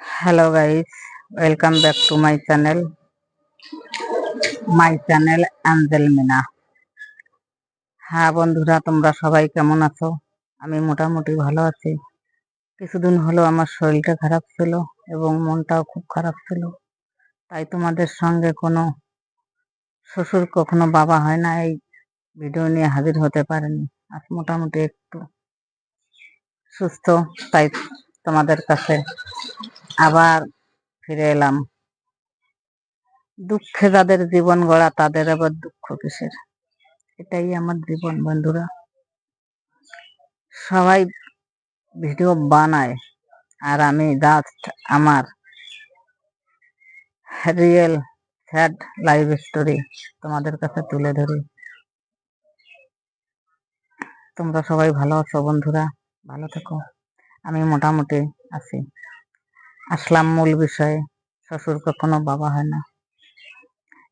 Hello guys welcome back to my channel my channel Angel Mina হ্যাঁ বন্ধুরা, তোমরা সবাই কেমন আছো? আমি মোটামুটি ভালো আছি। কিছুদিন হলো আমার শরীরটা খারাপ ছিল এবং মনটাও খুব খারাপ ছিল। তাই তোমাদের সঙ্গে কোনো শ্বশুর, কখনো বাবা হয় না, এই ভিডিও নিয়ে হাজির হতে পারেনি। আজ মোটামুটি একটু সুস্থ, তাই তোমাদের কাছে আবার ফিরে এলাম। দুঃখে যাদের জীবন গড়া, তাদের আবার দুঃখ কিসের? এটাই আমার জীবন, বন্ধুরা। সবাই ভিডিও বানায়, আর আমি জাস্ট আমার রিয়েল স্যাড লাইভ স্টোরি তোমাদের কাছে তুলে ধরি। তোমরা সবাই ভালো আছো, বন্ধুরা? ভালো থেকো। আমি মোটামুটি আছি। আসলাম মূল বিষয়ে শ্বশুর কখনো বাবা হয় না।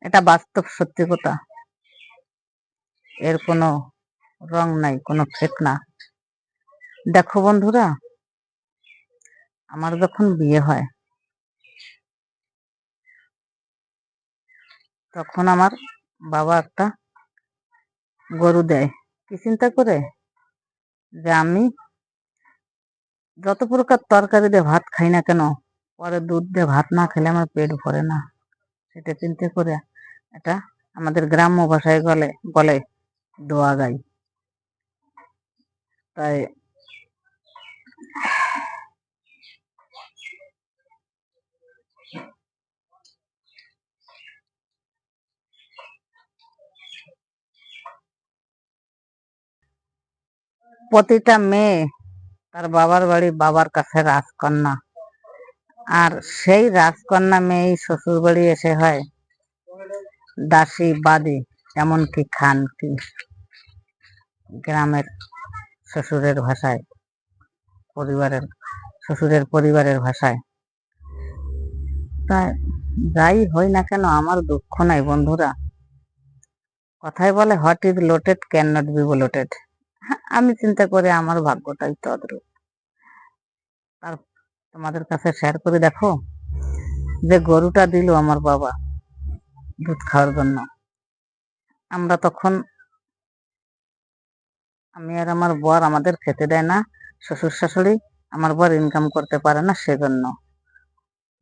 এটা বাস্তব সত্যি কথা। এর কোনো রং নাই, কোনো ফেক না। দেখো বন্ধুরা, আমার যখন বিয়ে হয়, তখন আমার বাবা একটা গরু দেয়। কি চিন্তা করে? যে আমি যত প্রকার তরকারি দিয়ে ভাত খাই না কেন পরে দুধ দিয়ে ভাত না খেলে আমার পেট ভরে না। সেটা চিন্তা করে এটা আমাদের গ্রাম্য ভাষায় বলে বলে দোয়া গাই। তাই প্রতিটা মেয়ে তার বাবার বাড়ি বাবার কাছে রাজকন্যা। আর সেই রাজকন্যা মেয়ে শ্বশুর বাড়ি এসে হয় দাসী বাদী, এমনকি খান কি গ্রামের শ্বশুরের ভাষায়, পরিবারের, শ্বশুরের পরিবারের ভাষায়। তাই যাই হয় না কেন, আমার দুঃখ নাই বন্ধুরা। কথায় বলে hot is looted can not be bloated আমি চিন্তা করি আমার ভাগ্যটাই তদ্রুপ আর তোমাদের কাছে শেয়ার করে দেখো যে গরুটা দিল আমার বাবা দুধ খাওয়ার জন্য। আমরা তখন আমি আর আমার বর আমাদের খেতে দেয় না শ্বশুর শাশুড়ি আমার বর ইনকাম করতে পারে না সেজন্য।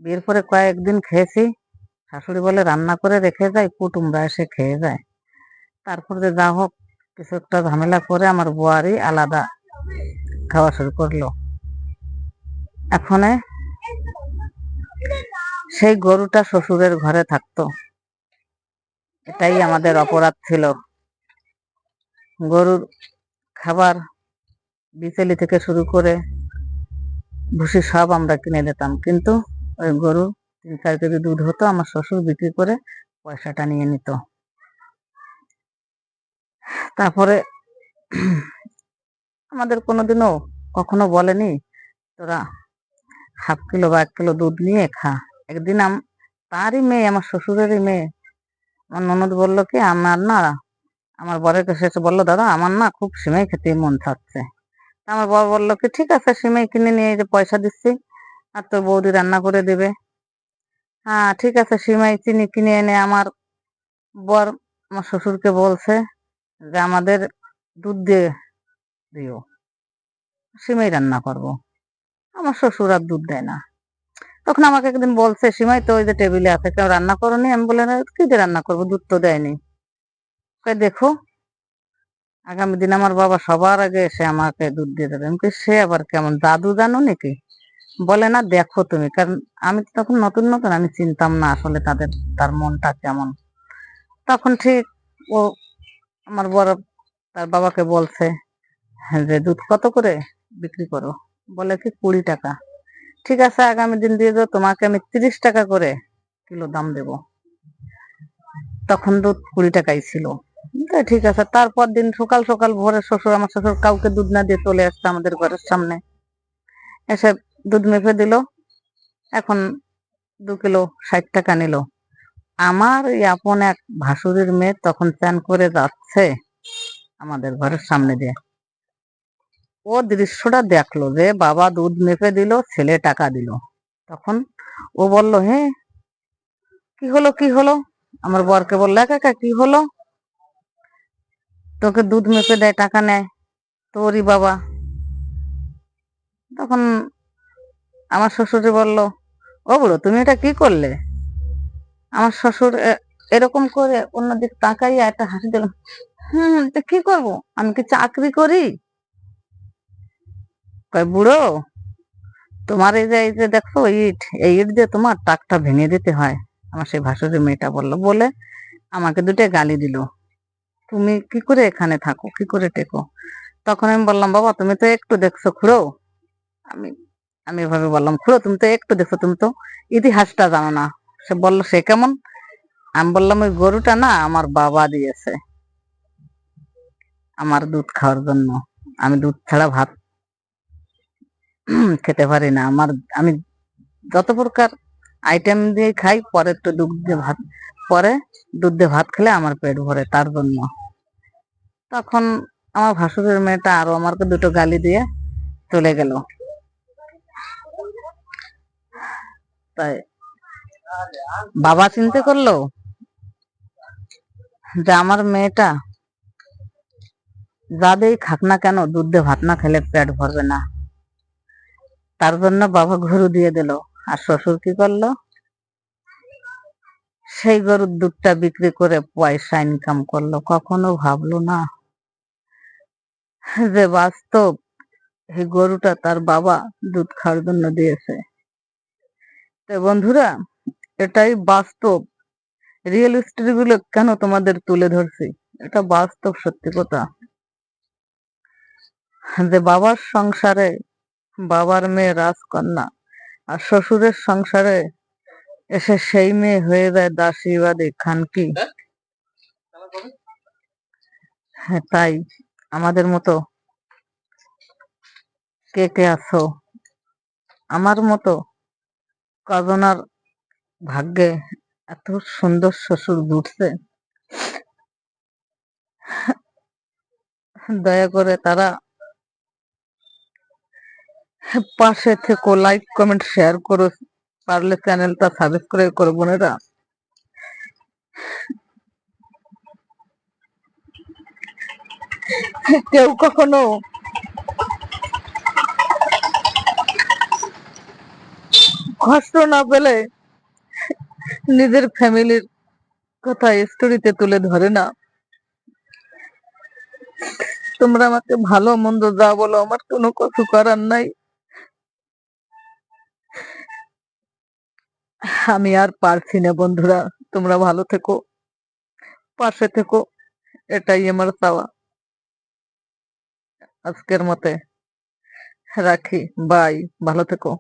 বিয়ের পরে কয়েকদিন খেয়েছি, শাশুড়ি বলে রান্না করে রেখে যায় কুটুমরা এসে খেয়ে যায়। তারপরে যা হোক, কিছু একটা ঝামেলা করে আমার বুয়ারি আলাদা খাওয়া শুরু করল। এখন সেই গরুটা শ্বশুরের ঘরে থাকতো। এটাই আমাদের অপরাধ ছিল। গরুর খাবার বিচেলি থেকে শুরু করে ভুসি সব আমরা কিনে দিতাম কিন্তু ওই গরু তিন চার কেজি দুধ হতো, আমার শ্বশুর বিক্রি করে পয়সাটা নিয়ে নিত। তারপরে আমাদের কোনোদিনও কখনো বলেনি, তোরা হাফ কিলো বা এক কিলো দুধ নিয়ে খা। একদিন তারই মেয়ে, আমার শ্বশুরেরই মেয়ে। আমার ননদ বলল কি, আমার না, আমার বরের কাছে এসে বলল, দাদা, আমার না খুব সিমাই খেতে মন থাকছে আমার বর বলল কি, ঠিক আছে, সিমাই কিনে নিয়ে যে পয়সা দিচ্ছি, আর তোর বৌদি রান্না করে দেবে। হ্যাঁ ঠিক আছে, সিমাই চিনি কিনে এনে আমার বর আমার শ্বশুরকে বলছে যে আমাদের দুধ দিয়ে দিও, সিমাই রান্না করব। আমার শ্বশুর আর দুধ দেয় না। তখন আমাকে একদিন বলছে, সিমাই, তো ওই যে টেবিলে আছে, কেউ রান্না করনি? আমি বলে কি দিয়ে রান্না করব? দুধ তো দেয়নি। দেখো, আগামী দিন আমার বাবা সবার আগে এসে আমাকে দুধ দিয়ে দেবে। আমি সে আবার কেমন, দাদু জানো নাকি? বলে, না, দেখো তুমি। কারণ আমি তো তখন নতুন নতুন, আমি চিনতাম না আসলে তাদের, তার মনটা কেমন। তখন ঠিক ও আমার বড়, তার বাবাকে বলছে যে দুধ কত করে? বিক্রি করো। বলে কি কুড়ি টাকা। ঠিক আছে, আগামী দিন দিয়ে দাও, তোমাকে আমি তিরিশ টাকা করে কিলো দাম দেব। তখন দুধ কুড়ি টাকাই ছিল। ঠিক আছে, তারপর দিন সকাল সকাল ভোরে শ্বশুর, আমার শ্বশুর কাউকে দুধ না দিয়ে চলে আসছে আমাদের ঘরের সামনে। এসে দুধ মেপে দিল, এখন দু কিলো ষাট টাকা নিল। আমার আপন এক ভাসুরের মেয়ে তখন চান করে যাচ্ছে আমাদের ঘরের সামনে দিয়ে। ও দৃশ্যটা দেখল যে বাবা দুধ মেপে দিল, ছেলে টাকা দিল। তখন ও বলল হ্যাঁ কি হলো কি হলো? আমার বরকে বলল, একা কি হলো? তোকে দুধ মেপে দেয়, টাকা নেয়, তোরই বাবা। তখন আমার শ্বশুরে বলল, ও বলো তুমি এটা কি করলে? আমার শ্বশুর এরকম করে অন্যদিক তাকাইয়া একটা হাসি দিল, হুম কি করব? আমি কি চাকরি করি? কয়, বুড়ো, তোমার এই যে এই যে দেখো, ইট, এই ইট দিয়ে তোমার টাকটা ভেঙে দিতে হয়। আমার সেই ভাসুরের মেয়েটা বলল, বলে আমাকে দুটো গালি দিল। তুমি কি করে এখানে থাকো? কি করে টেকো? তখন আমি বললাম, বাবা, তুমি তো একটু দেখছ খুঁড়ো। আমি আমি এভাবে বললাম, খুঁড়ো, তুমি তো একটু দেখছ, তুমি তো ইতিহাসটা জানো না। সে বলল, সে কেমন? আমি বললাম, ওই গরুটা না আমার বাবা দিয়েছে আমার দুধ খাওয়ার জন্য। আমি দুধ ছাড়া ভাত খেতে পারি না। আমার, আমি যত প্রকার আইটেম দিয়ে খাই পরে একটু দুধ দিয়ে ভাত, পরে দুধ দিয়ে ভাত খেলে আমার পেট ভরে, তার জন্য। তখন আমার ভাসুরের মেয়েটা আরও আমাকে দুটো গালি দিয়ে চলে গেল। তাই, বাবা চিন্তা করল যে আমার মেয়েটা যাদেরই খাক না কেন, দুধ দিয়ে ভাত না খেলে পেট ভরবে না। তার জন্য বাবা গরু দিয়ে দিল। আর শ্বশুর কি করল? সেই গরুর দুধটা বিক্রি করে পয়সা ইনকাম করল। কখনো ভাবলো না যে বাস্তব এই গরুটা তার বাবা দুধ খাওয়ার জন্য দিয়েছে। তো বন্ধুরা, এটাই বাস্তব। রিয়েল স্টোরি গুলো কেন তোমাদের তুলে ধরছি? এটা বাস্তব সত্যি কথা। যে বাবার সংসারে বাবার মেয়ে রাজকন্যা আর শ্বশুরের সংসারে এসে সেই মেয়ে হয়ে যায় দাসীবাদী খানকি। হ্যাঁ তাই আমাদের মতো কে কে আছো? আমার মতো কজনার ভাগ্যে এত সুন্দর শ্বশুর জুটছে দয়া করে তারা পাশে থেকো লাইক কমেন্ট শেয়ার করো, পারলে চ্যানেলটা সাবস্ক্রাইব করো, বোনেরা। কেউ কখনো কষ্ট না পেলে নিজের ফ্যামিলির কথা স্টোরিতে তুলে ধরে না। তোমরা আমাকে ভালো মন্দ যা বলো, আমার কোনো কিছু করার নাই। আমি আর পারছি না, বন্ধুরা। তোমরা ভালো থেকো, পাশে থেকো, এটাই আমার চাওয়া। আজকের মতে রাখি। বাই, ভালো থেকো।